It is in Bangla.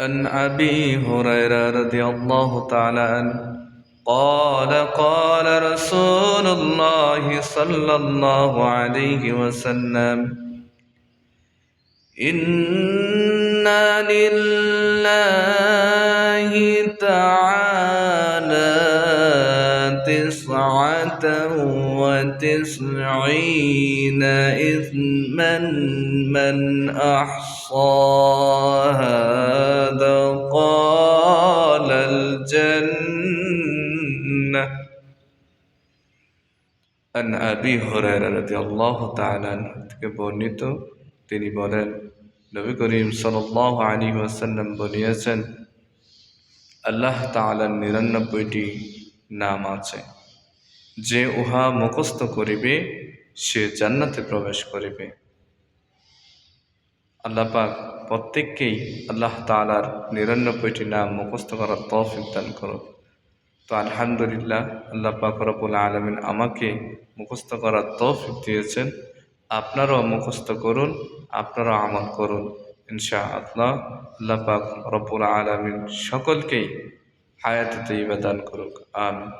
عن أبي هريرة رضي الله تعالى عنه قال قال رسول الله صلى الله عليه وسلم إنا لله تعالى تسعة وتسعين إثما من أحصاها الجنة أن أبي هريرة رضي الله تعالى عنه বর্ণিত তিনি বলেন নবী করিম সাল্লাহ আলী ওয়াসাল্লাম বলিয়াছেন আল্লাহ তালার নিরানব্বইটি নাম আছে যে উহা মুখস্থ করিবে সে জান্নাতে প্রবেশ করিবে আল্লাহ পাক প্রত্যেককেই আল্লাহ তালার নিরানব্বইটি নাম মুখস্থ করার তৌফিক দান করো তো আলহামদুলিল্লাহ আল্লাহ পাক রবুল আলমিন আমাকে মুখস্থ করার তৌফিক দিয়েছেন। আপনারাও মুখস্থ করুন, আপনারাও আমল করুন। ইনশা আল্লাহ আল্লাহ পাক আলমিন সকলকেই হায়াত দান করুক। আমিন।